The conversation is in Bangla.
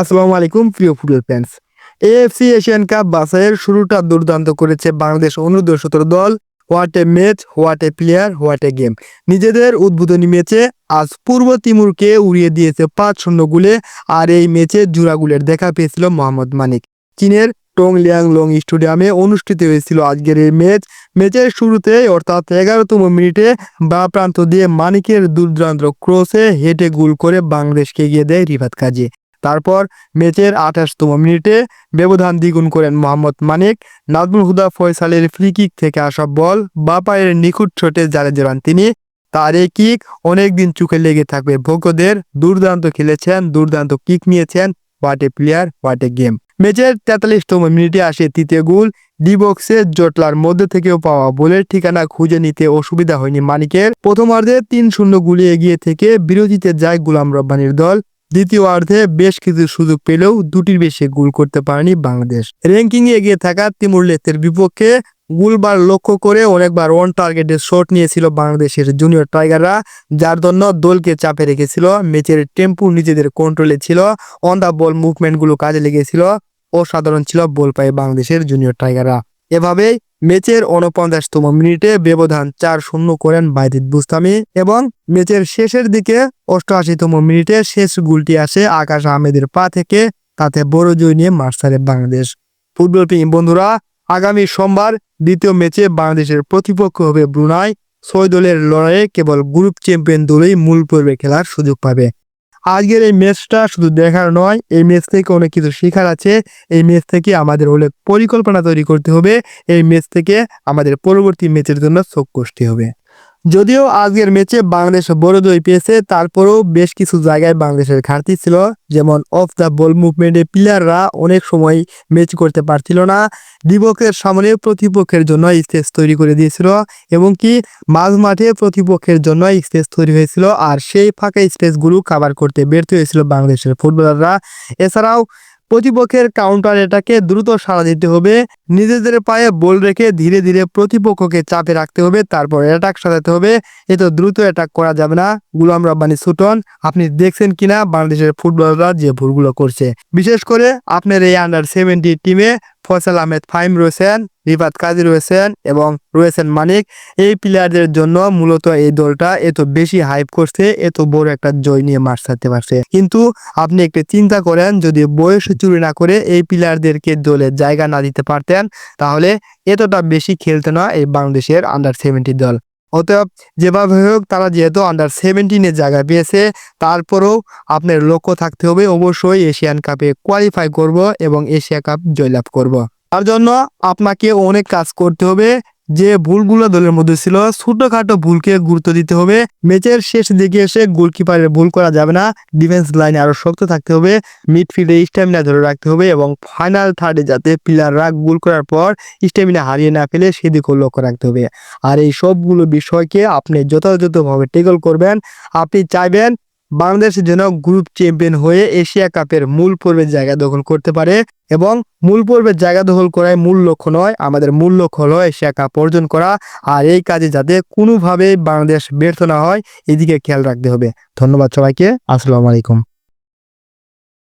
আসসালামু আলাইকুম, প্রিয় football fans AFC Asian cup বাছাইয়ের শুরুটা দুর্দান্ত করেছে বাংলাদেশ অনুরোধ সতেরো দল। What a match what a player what a game নিজেদের উদ্বোধনী ম্যাচে আজ পূর্ব তিমুরকে উড়িয়ে দিয়েছে পাঁচ শূন্য গুলে, আর এই ম্যাচে জুরাগুলের দেখা পেয়েছিল মোহাম্মদ মানিক। চীনের টং লিয়াং লং স্টেডিয়ামে অনুষ্ঠিত হয়েছিল আজকের এই ম্যাচ ম্যাচের শুরুতে, অর্থাৎ এগারোতম মিনিটে, বা প্রান্ত দিয়ে মানিকের দুর্দান্ত ক্রসে হেঁটে গোল করে বাংলাদেশকে এগিয়ে দেয় রিভাত কাজী। তারপর ম্যাচের আঠাশতম মিনিটে ব্যবধান দ্বিগুণ করেন মোহাম্মদ মানিক। নাজমুল হুদা ফয়সালের ফ্রি কিক থেকে আসা বল বা পায়ের নিখুঁত ছোটে জালে জড়ান তিনি। তার এই কিক অনেকদিন চোখে লেগে থাকবে। ভোগ্যদের দুর্দান্ত খেলেছেন, দুর্দান্ত কিক নিয়েছেন। What a player what a game ম্যাচের তেতাল্লিশতম মিনিটে আসে তৃতীয় গোল। ডি বক্সে জটলার মধ্যে থেকেও পাওয়া বলের ঠিকানা খুঁজে নিতে অসুবিধা হয়নি মানিকের। প্রথমার্ধে তিন শূন্য গুলি এগিয়ে থেকে বিরতিতে যায় গুলাম রব্বানির দল। দ্বিতীয় অর্ধে বেশ কিছু সুযোগ পেলেও দুটির বেশি গোল করতে পারেনি বাংলাদেশ। র্যাঙ্কিং এ এগিয়ে থাকা তিমুর লেতের বিপক্ষে গোলবার লক্ষ্য করে অনেকবার ওয়ান টার্গেটে শট নিয়েছিল বাংলাদেশের জুনিয়র টাইগাররা যার জন্য দলকে চাপে রেখেছিল। ম্যাচের টেম্পু নিজেদের কন্ট্রোলে ছিল অন দা বল মুভমেন্টগুলো কাজে লেগেছিল। অসাধারণ ছিল বল পায়ে বাংলাদেশের জুনিয়র টাইগাররা এভাবেই ম্যাচের উনপঞ্চাশতম মিনিটে ব্যবধান চার শূন্য করেন বাইদিত বুস্তামি এবং ম্যাচের শেষের দিকে অষ্টআশিতম মিনিটে শেষ গোলটি আসে আকাশ আহমেদের পা থেকে। তাতে বড় জয় নিয়ে মাঠ বাংলাদেশ। ফুটবল প্রেমী বন্ধুরা, আগামী সোমবার দ্বিতীয় ম্যাচে বাংলাদেশের প্রতিপক্ষ হবে ব্রুনাই। ছয় দলের লড়াইয়ে কেবল গ্রুপ চ্যাম্পিয়ন দলেই মূল পর্বে খেলার সুযোগ পাবে। আজকের এই ম্যাচটা শুধু দেখার নয়, এই ম্যাচ থেকে অনেক কিছু শেখার আছে। এই ম্যাচ থেকে আমাদের অনেক পরিকল্পনা তৈরি করতে হবে। এই ম্যাচ থেকে আমাদের পরবর্তী ম্যাচের জন্য চোখ কষতে হবে। যদিও আজকের ম্যাচে বাংলাদেশ বড় জয় পেয়েছে, তারপরেও বেশ কিছু জায়গায় বাংলাদেশের ঘাটতি ছিল। যেমন অফ দ্য বল মুভমেন্টে প্লেয়াররা অনেক সময় ম্যাচ করতে পারছিল না। দিবকের সামনে প্রতিপক্ষের জন্য স্টেজ তৈরি করে দিয়েছিল এবং কি মাঝ মাঠে প্রতিপক্ষের জন্য স্টেজ তৈরি হয়েছিল। আর সেই ফাঁকা স্পেসগুলো কাভার করতে ব্যর্থ হয়েছিল বাংলাদেশের ফুটবলাররা এছাড়াও প্রতিপক্ষের কাউন্টার এটাকে দ্রুত সাড়া দিতে হবে। নিজেদের পায়ে বল রেখে ধীরে ধীরে প্রতিপক্ষকে চাপে রাখতে হবে, তারপর অ্যাটাক সাজাতে হবে। এত দ্রুত অ্যাটাক করা যাবে না। গুলাম রব্বানি সুটন, আপনি দেখছেন কিনা? বাংলাদেশের ফুটবলাররা যে ভুলগুলো করছে। বিশেষ করে আপনার এই আন্ডার সেভেন্টি টিমে ফয়সাল আহমেদ ফাইম রয়েছেন, রিফাত কাজী রয়েছেন এবং রয়েছেন মানিক। এই প্লেয়ারদের জন্য মূলত এই দলটা এত বেশি হাইপ করছে, এত বড় একটা জয় নিয়ে মাঠ ছাড়তে পারছে। কিন্তু আপনি একটু চিন্তা করেন, যদি বয়স চুরি না করে এই প্লেয়ারদেরকে দলে জায়গা না দিতে পারতেন, তাহলে এতটা বেশি খেলতে না এই বাংলাদেশের আন্ডার সেভেন্টি দল। অতএব যেভাবে হোক তারা যেহেতু আন্ডার সেভেন্টিনের জায়গা পেয়েছে, তারপরেও আপনার লক্ষ্য থাকতে হবে অবশ্যই এশিয়ান কাপে কোয়ালিফাই করব এবং এশিয়া কাপ জয়লাভ করব। তার জন্য আপনাকে অনেক কাজ করতে হবে যে ভুলগুলো দলের মধ্যে ছিল, ছোটখাটো ভুলকে গুরুত্ব দিতে হবে। ম্যাচের শেষ দিকে এসে গোলকিপারের ভুল করা যাবে না। ডিফেন্স লাইনে আরও শক্ত থাকতে হবে। মিডফিল্ডে স্ট্যামিনা ধরে রাখতে হবে এবং ফাইনাল থার্ডে যাতে প্লেয়াররা গোল করার পর স্ট্যামিনা হারিয়ে না ফেলে সেদিকেও লক্ষ্য রাখতে হবে। আর এই সবগুলো বিষয়কে আপনি যথাযথভাবে টেকল করবেন। আপনি চাইবেন বাংলাদেশ যেন গ্রুপ চ্যাম্পিয়ন হয়ে এশিয়া কাপের মূল পর্বের জায়গা দখল করতে পারে এবং মূল পর্বের জায়গা দখল করাই মূল লক্ষ্য নয়, আমাদের মূল লক্ষ্য হলো এশিয়া কাপ অর্জন করা আর এই কাজে যাতে কোনোভাবে বাংলাদেশ ব্যর্থ না হয়, এদিকে খেয়াল রাখতে হবে। ধন্যবাদ সবাইকে, আসসালামু আলাইকুম।